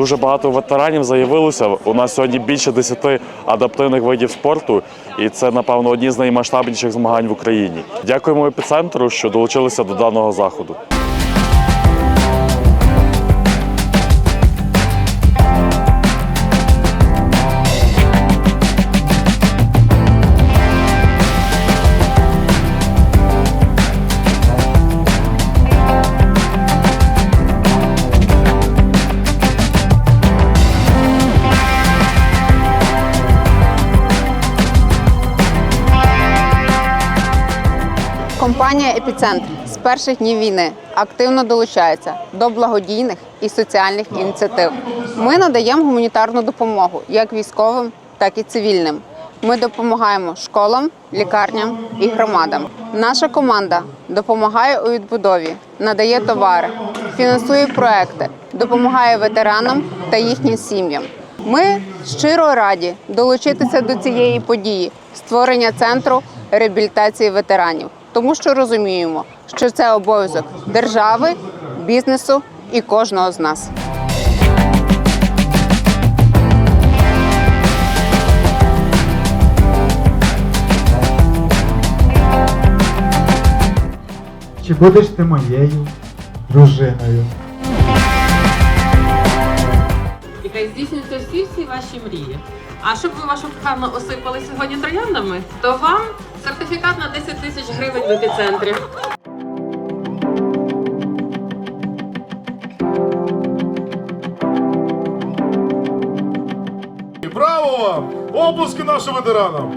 Дуже багато ветеранів заявилося. У нас сьогодні більше 10 адаптивних видів спорту, і це, напевно, одні з наймасштабніших змагань в Україні. Дякуємо епіцентру, що долучилися до даного заходу. Компанія Епіцентр з перших днів війни активно долучається до благодійних і соціальних ініціатив. Ми надаємо гуманітарну допомогу як військовим, так і цивільним. Ми допомагаємо школам, лікарням і громадам. Наша команда допомагає у відбудові, надає товари, фінансує проекти, допомагає ветеранам та їхнім сім'ям. Ми щиро раді долучитися до цієї події створення центру реабілітації ветеранів, тому що розуміємо, що це обов'язок держави, бізнесу і кожного з нас. Чи будеш ти моєю дружиною? І всі всі ваші мрії. А щоб ви вашу кохану осипали сьогодні трояндами, то вам сертифікат на 10 тисяч гривень в епіцентрі. Браво вам! обласки нашим ветеранам!